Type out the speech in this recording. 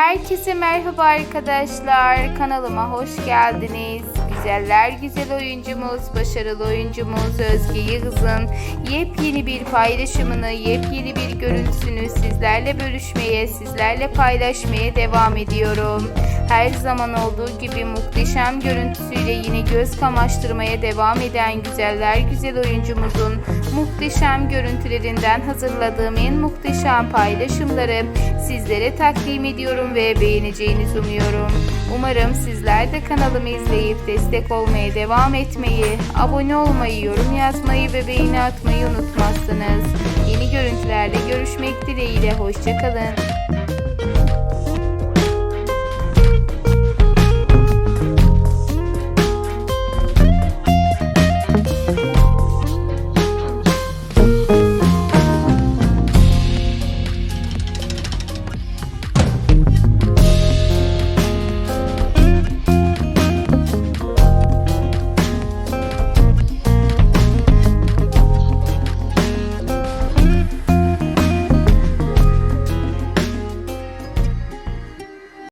Herkese merhaba arkadaşlar. Kanalıma hoş geldiniz. Güzeller güzel oyuncumuz, başarılı oyuncumuz Özge Yıldız'ın yepyeni bir paylaşımını, yepyeni bir görüntüsünü sizlerle bölüşmeye, sizlerle paylaşmaya devam ediyorum. Her zaman olduğu gibi muhteşem görüntüsüyle yine göz kamaştırmaya devam eden güzeller güzel oyuncumuzun muhteşem görüntülerinden hazırladığım en muhteşem paylaşımları sizlere takdim ediyorum ve beğeneceğinizi umuyorum. Umarım sizler de kanalımı izleyip destek olmaya devam etmeyi, abone olmayı, yorum yazmayı ve beğeni atmayı unutmazsınız. Yeni görüntülerle görüşmek dileğiyle hoşçakalın.